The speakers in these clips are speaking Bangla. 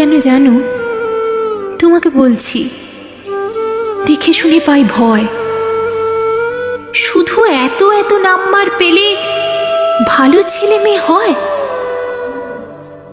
কেন জানো? তোমাকে বলছি, দেখে শুনে পাই ভয়। শুধু এত এত নাম্বার পেলে ভালো ছেলে মেয়ে হয়?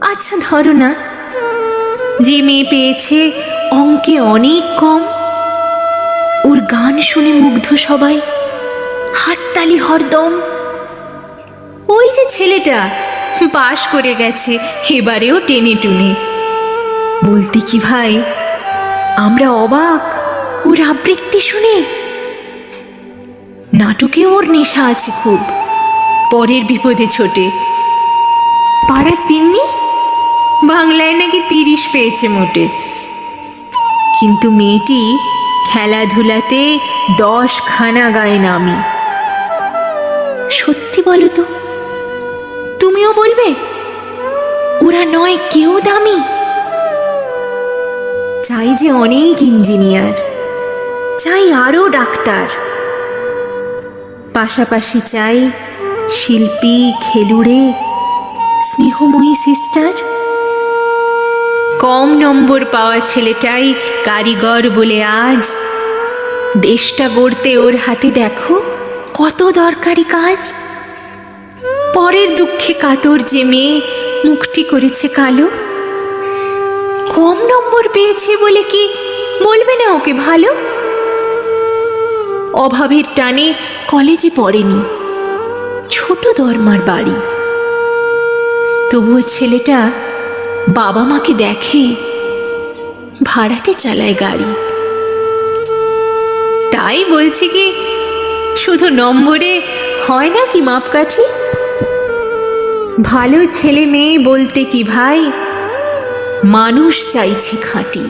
আচ্ছা ধরো না। যে মেয়ে পেয়েছে অঙ্কে অনেক কম। ওর গান শুনে মুগ্ধ সবাই। হাততালি হরদম। ওই যে ছেলেটা, পাশ করে গেছে, এবারেও টেনে টুনে। বলতে কি ভাই? আমরা অবাক, ওর আবৃত্তি শুনে। নাটকে ওর নেশা আছে খুব, পরের বিপদে ছোটে। পাড়ার তিন্নি? বাংলায় নাকি তিরিশ পেয়েছে মোটে। কিন্তু মেয়েটি খেলাধুলাতে দশ খানা গায়ে নামি। সত্যি বলো তো, তুমিও বলবে? ওরা নয়, কেউ দামি? চাই যে অনেক ইঞ্জিনিয়ার, চাই আরও ডাক্তার। পাশাপাশি চাই শিল্পী, খেলুড়ে, স্নেহময়ী সিস্টার। কম নম্বর পাওয়া ছেলেটাই কারিগর বলে আজ দেশটা গড়তে ওর হাতে দেখো কত দরকারি কাজ। পরের দুঃখে কাতর যে মেয়ে মুখটি করেছে কালো। কম নম্বর পেয়েছে বলে কি বলবে না ওকে ভালো? অভাবের টানে কলেজে পড়েনি, ছোট দরমার বাড়ি। তবুও ছেলেটা বাবা মাকে দেখে ভাড়াতে চালায় গাড়ি। তাই বলছি কি, শুধু নম্বরে হয় না কি মাপকাঠি? ভালো ছেলে মেয়ে বলতে কি ভাই মানুষ চাইছে খাঁটি।